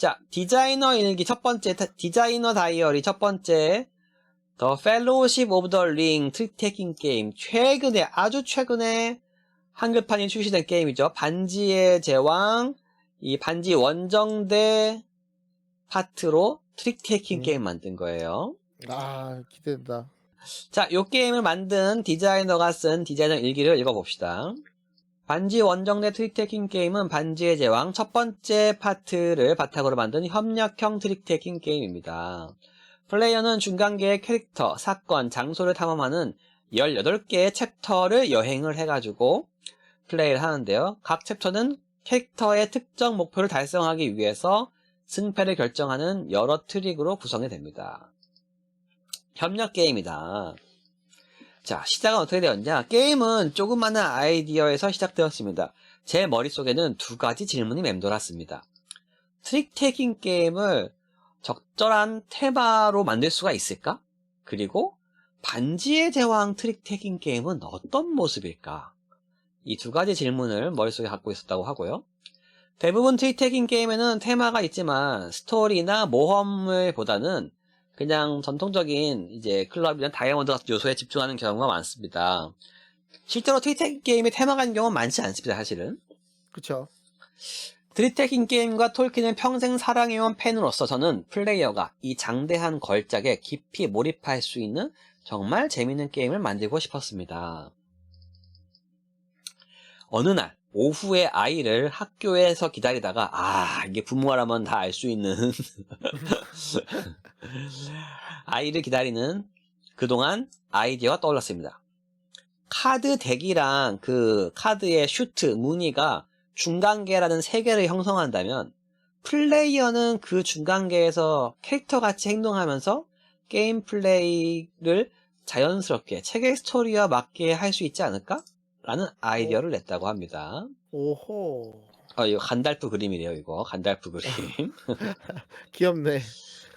자, 디자이너 일기 첫 번째, 타- 디자이너 다이어리 첫 번째, The Fellowship of the Ring 트릭 테이킹 게임. 최근에, 아주 최근에 한글판이 출시된 게임이죠. 반지의 제왕, 이 반지 원정대 파트로 트릭 테이킹 음. 게임 만든 거예요. 아 기대된다. 자, 요 게임을 만든 디자이너가 쓴 디자이너 일기를 읽어봅시다. 반지 원정대 트릭테킹 게임은 반지의 제왕 첫 번째 파트를 바탕으로 만든 협력형 트릭테킹 게임입니다. 플레이어는 중간계의 캐릭터, 사건, 장소를 탐험하는 18개의 챕터를 여행을 해가지고 플레이를 하는데요. 각 챕터는 캐릭터의 특정 목표를 달성하기 위해서 승패를 결정하는 여러 트릭으로 구성이 됩니다. 협력 게임이다. 자, 시작은 어떻게 되었냐? 게임은 조그마한 아이디어에서 시작되었습니다. 제 머릿속에는 두 가지 질문이 맴돌았습니다. 트릭 테이킹 게임을 적절한 테마로 만들 수가 있을까? 그리고 반지의 제왕 트릭 테이킹 게임은 어떤 모습일까? 이 두 가지 질문을 머릿속에 갖고 있었다고 하고요. 대부분 트릭 테이킹 게임에는 테마가 있지만 스토리나 모험을 보다는 그냥 전통적인 이제 클럽이나 다이아몬드 같은 요소에 집중하는 경우가 많습니다. 실제로 트릭테킹 게임에 테마가 있는 경우는 많지 않습니다, 사실은. 그쵸? 트릭테킹 게임과 톨킨을 평생 사랑해온 팬으로서 저는 플레이어가 이 장대한 걸작에 깊이 몰입할 수 있는 정말 재밌는 게임을 만들고 싶었습니다. 어느 날 오후에 아이를 학교에서 기다리다가 아 이게 부모라면 다 알 수 있는 아이를 기다리는 그동안 아이디어가 떠올랐습니다. 카드 덱이랑 그 카드의 슈트 무늬가 중간계라는 세계를 형성한다면 플레이어는 그 중간계에서 캐릭터 같이 행동하면서 게임 플레이를 자연스럽게 책의 스토리와 맞게 할 수 있지 않을까? 라는 아이디어를 냈다고 합니다. 오호 어, 이거 간달프 그림이래요, 이거. 간달프 그림. 귀엽네.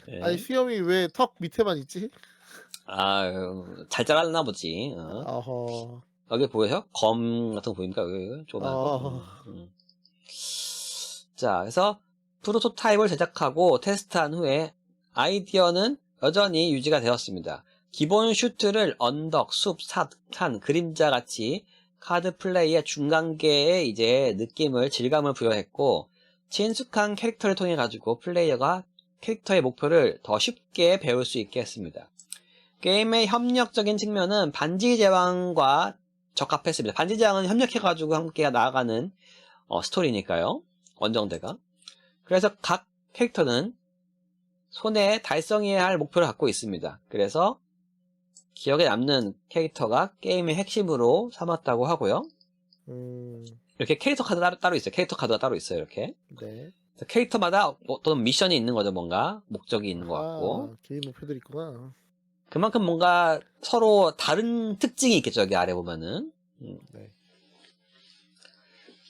예. 아니 수염이 왜 턱 밑에만 있지? 아, 잘 자랐나 보지. 어. 어허. 여기 보여요? 검 같은 거 보입니까? 여기 조그만 거. 어. 음, 음. 자, 그래서 프로토타입을 제작하고 테스트한 후에 아이디어는 여전히 유지가 되었습니다. 기본 슈트를 언덕, 숲, 산, 산, 그림자 같이 카드 플레이의 중간계에 이제 느낌을, 질감을 부여했고 친숙한 캐릭터를 통해 가지고 플레이어가 캐릭터의 목표를 더 쉽게 배울 수 있게 했습니다. 게임의 협력적인 측면은 반지 제왕과 적합했습니다. 반지 제왕은 협력해가지고 함께 나아가는 어, 스토리니까요. 원정대가. 그래서 각 캐릭터는 손에 달성해야 할 목표를 갖고 있습니다. 그래서 기억에 남는 캐릭터가 게임의 핵심으로 삼았다고 하고요. 음. 이렇게 캐릭터 카드 따로, 따로 있어요. 캐릭터 카드가 따로 있어요. 이렇게. 네. 캐릭터마다 어떤 미션이 있는 거죠. 뭔가 목적이 있는 것 같고. 아, 개인 목표들 있구나. 그만큼 뭔가 서로 다른 특징이 있겠죠. 여기 아래 보면은. 음. 네.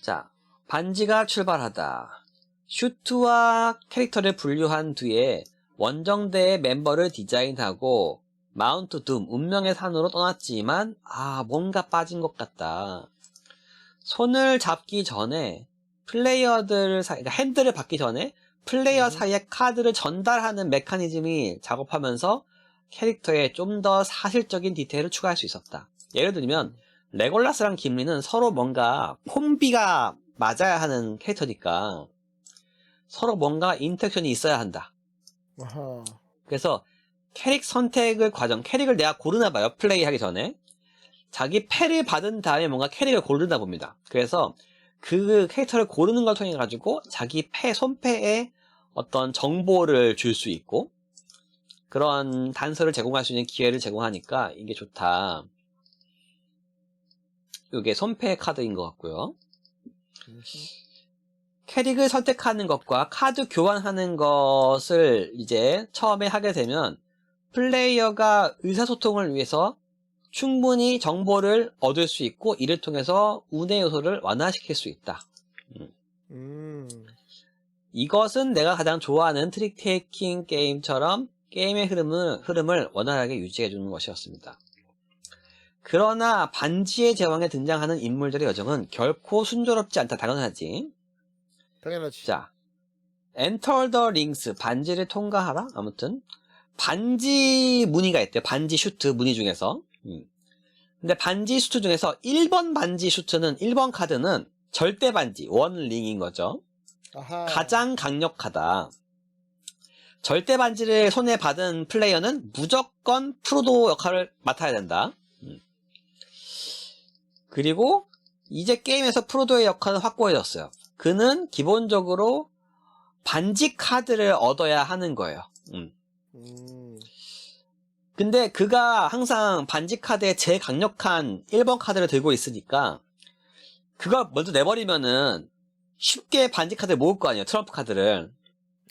자, 반지가 출발하다. 슈트와 캐릭터를 분류한 뒤에 원정대의 멤버를 디자인하고 마운트 둠, 운명의 산으로 떠났지만 아, 뭔가 빠진 것 같다. 손을 잡기 전에 플레이어들 사이, 그러니까 핸들을 받기 전에 플레이어 음. 사이에 카드를 전달하는 메커니즘이 작업하면서 캐릭터에 좀 더 사실적인 디테일을 추가할 수 있었다. 예를 들면 레골라스랑 김리는 서로 뭔가 콤비가 맞아야 하는 캐릭터니까 서로 뭔가 인터랙션이 있어야 한다. 그래서 캐릭 선택을 과정, 캐릭을 내가 고르나 봐요. 플레이하기 전에. 자기 패를 받은 다음에 뭔가 캐릭을 고르나 봅니다. 그래서 그 캐릭터를 고르는 걸 통해 가지고 자기 패, 손패에 어떤 정보를 줄 수 있고 그런 단서를 제공할 수 있는 기회를 제공하니까 이게 좋다. 이게 손패 카드인 것 같고요. 캐릭을 선택하는 것과 카드 교환하는 것을 이제 처음에 하게 되면 플레이어가 의사소통을 위해서 충분히 정보를 얻을 수 있고 이를 통해서 운의 요소를 완화시킬 수 있다. 음. 이것은 내가 가장 좋아하는 트릭 테이킹 게임처럼 게임의 흐름을, 흐름을 원활하게 유지해 주는 것이었습니다. 그러나 반지의 제왕에 등장하는 인물들의 여정은 결코 순조롭지 않다 당연하지. 당연하지. 자, Enter the Rings 반지를 통과하라 아무튼 반지 무늬가 있대요 반지 슈트 무늬 중에서 음. 근데 반지 슈트 중에서 1번 반지 슈트는 1번 카드는 절대 반지 원링인 거죠 아하. 가장 강력하다 절대 반지를 손에 받은 플레이어는 무조건 프로도 역할을 맡아야 된다 음. 그리고 이제 게임에서 프로도의 역할은 확고해졌어요 그는 기본적으로 반지 카드를 얻어야 하는 거예요. 음. 음. 근데 그가 항상 반지 카드에 제일 강력한 1번 카드를 들고 있으니까 그걸 먼저 내버리면은 쉽게 반지 카드를 모을 거 아니에요. 트럼프 카드를.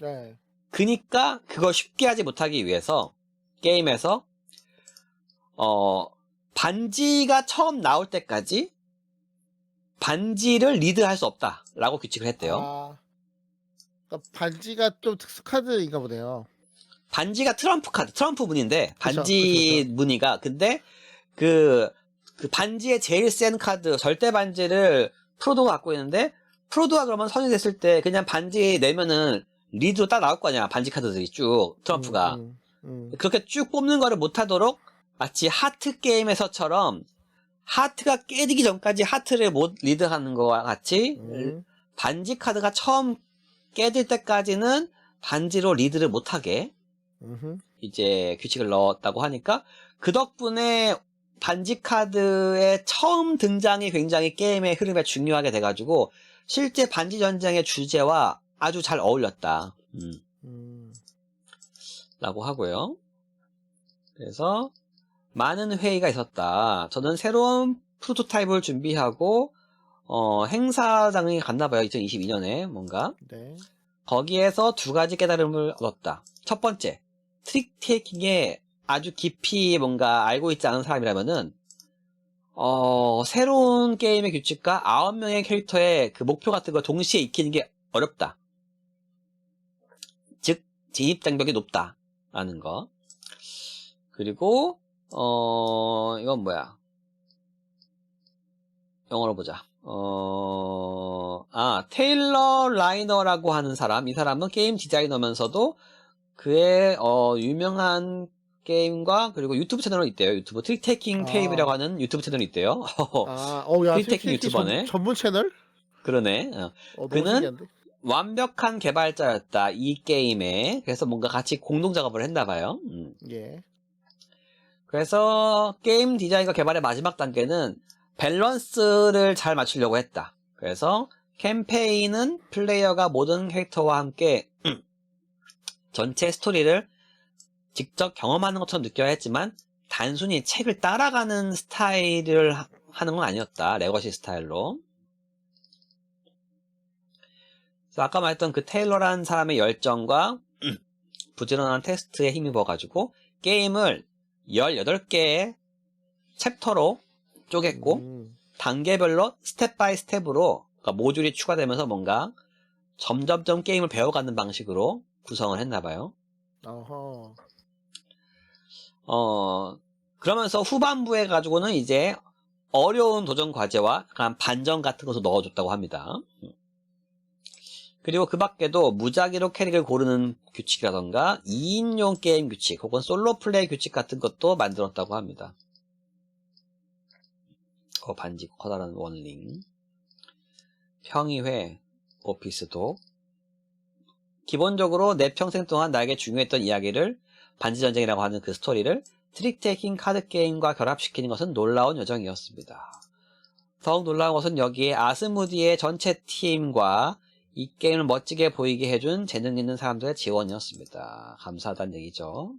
네. 그니까 그걸 쉽게 하지 못하기 위해서 게임에서 어 반지가 처음 나올 때까지 반지를 리드할 수 없다라고 규칙을 했대요. 아. 그러니까 반지가 좀 특수 카드인가 보네요. 반지가 트럼프 카드, 트럼프 무늬인데, 그쵸, 반지 그쵸, 무늬가. 근데, 그, 그 반지의 제일 센 카드, 절대 반지를 프로도가 갖고 있는데, 프로도가 그러면 선이 됐을 때, 그냥 반지 내면은 리드로 딱 나올 거 아니야. 반지 카드들이 쭉, 트럼프가. 음, 음, 음. 그렇게 쭉 뽑는 거를 못하도록, 마치 하트 게임에서처럼, 하트가 깨지기 전까지 하트를 못 리드하는 거와 같이, 음. 반지 카드가 처음 깨질 때까지는 반지로 리드를 못하게. 이제 규칙을 넣었다고 하니까 그 덕분에 반지 카드의 처음 등장이 굉장히 게임의 흐름에 중요하게 돼가지고 실제 반지 전쟁의 주제와 아주 잘 어울렸다. 음, 음. 라고 하고요. 그래서 많은 회의가 있었다. 저는 새로운 프로토타입을 준비하고 어, 행사장에 갔나 봐요. 2022년에 뭔가. 네. 거기에서 두 가지 깨달음을 얻었다. 첫 번째, 트릭 테이킹에 아주 깊이 뭔가 알고 있지 않은 사람이라면은, 어, 새로운 게임의 규칙과 아홉 명의 캐릭터의 그 목표 같은 걸 동시에 익히는 게 어렵다. 즉, 진입 장벽이 높다. 라는 거. 그리고, 어, 이건 뭐야. 영어로 보자. 어, 아, 테일러 라이너라고 하는 사람. 이 사람은 게임 디자이너면서도 그의, 어, 유명한 게임과 그리고 유튜브 채널이 있대요. 유튜브 트릭테이킹 아. 테이프라고 하는 유튜브 채널이 있대요. 아, 어, 야, 트릭테이킹 트릭테이킹 유튜버네. 전, 전문 채널? 그러네. 어. 어, 그는 신기한데? 완벽한 개발자였다. 이 게임에. 그래서 뭔가 같이 공동 작업을 했나 봐요. 음. 예. 그래서 게임 디자인과 개발의 마지막 단계는 밸런스를 잘 맞추려고 했다. 그래서 캠페인은 플레이어가 모든 캐릭터와 함께 전체 스토리를 직접 경험하는 것처럼 느껴야 했지만 단순히 책을 따라가는 스타일을 하- 하는 건 아니었다. 레거시 스타일로. 아까 말했던 그 테일러라는 사람의 열정과 부지런한 테스트에 힘입어가지고 게임을 18개의 챕터로 쪼갰고 음. 단계별로 스텝 바이 스텝으로 그러니까 모듈이 추가되면서 뭔가 점점점 게임을 배워가는 방식으로 구성을 했나봐요. 어허. 어, 그러면서 후반부에 가지고는 이제 어려운 도전 과제와 약간 반전 같은 것을 넣어줬다고 합니다. 그리고 그 밖에도 무작위로 캐릭을 고르는 규칙이라던가 2인용 게임 규칙 혹은 솔로 플레이 규칙 같은 것도 만들었다고 합니다. 어, 반지 커다란 원링 평의회 오피스도 기본적으로 내 평생 동안 나에게 중요했던 이야기를 반지전쟁이라고 하는 그 스토리를 트릭테이킹 카드 게임과 결합시키는 것은 놀라운 여정이었습니다. 더욱 놀라운 것은 여기에 아스무디의 전체 팀과 이 게임을 멋지게 보이게 해준 재능 있는 사람들의 지원이었습니다. 감사하다는 얘기죠.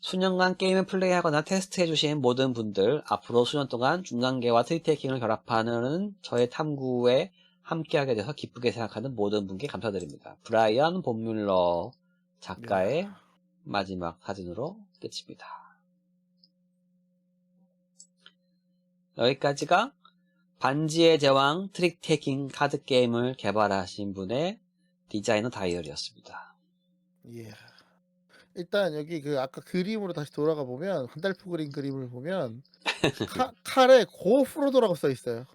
수년간 게임을 플레이하거나 테스트해주신 모든 분들, 앞으로 수년 동안 중간계와 트릭테이킹을 결합하는 저의 탐구에 함께하게 돼서 기쁘게 생각하는 모든 분께 감사드립니다. 브라이언 본뮬러 작가의 야. 마지막 사진으로 끝입니다. 여기까지가 반지의 제왕 트릭 테이킹 카드 게임을 개발하신 분의 디자이너 다이어리였습니다. 예. 일단 여기 그 아까 그림으로 다시 돌아가 보면 한달프 그린 그림을 보면 카, 칼에 고 프로도라고 써 있어요.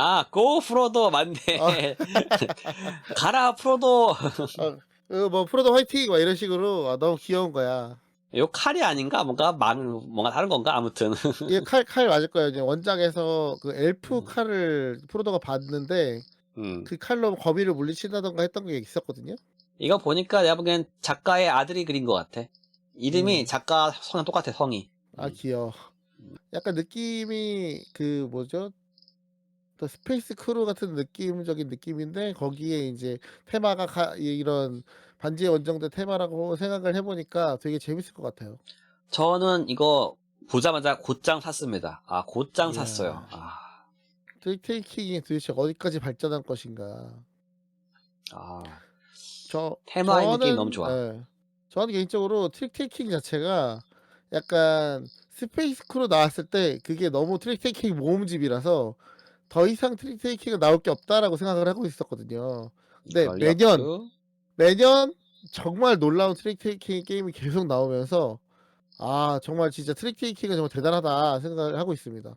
아, 고 프로도 맞네. 가라 프로도. 어, 뭐 프로도 화이팅 막 이런 식으로 아, 너무 귀여운 거야. 요 칼이 아닌가? 뭔가 막 뭔가 다른 건가? 아무튼. 이게 칼, 칼 맞을 거예요. 이제 원작에서 그 엘프 음. 칼을 프로도가 봤는데 음. 그 칼로 거미를 물리친다던가 했던 게 있었거든요. 이거 보니까 내가 보기엔 작가의 아들이 그린 것 같아. 이름이 음. 작가 성랑 똑같아, 성이. 아 음. 귀여워. 약간 느낌이 그 뭐죠? 또 스페이스 크루 같은 느낌적인 느낌인데 거기에 이제 테마가 가, 이런 반지의 원정대 테마라고 생각을 해 보니까 되게 재밌을 것 같아요. 저는 이거 보자마자 곧장 샀습니다. 아, 곧장 이야. 샀어요. 아, 트릭테이킹이 도대체 어디까지 발전할 것인가. 아. 저 테마의 느낌이 너무 좋아. 예, 저는 개인적으로 트릭테이킹 자체가 약간 스페이스 크루 나왔을 때 그게 너무 트릭테이킹 모음집이라서 더 이상 트릭테이킹가 나올 게 없다라고 생각을 하고 있었거든요. 근데 걸렸죠? 매년 매년 정말 놀라운 트릭테이킹 게임이 계속 나오면서 아 정말 진짜 트릭테이킹은 정말 대단하다 생각을 하고 있습니다.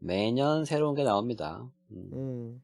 매년 새로운 게 나옵니다. 음. 음.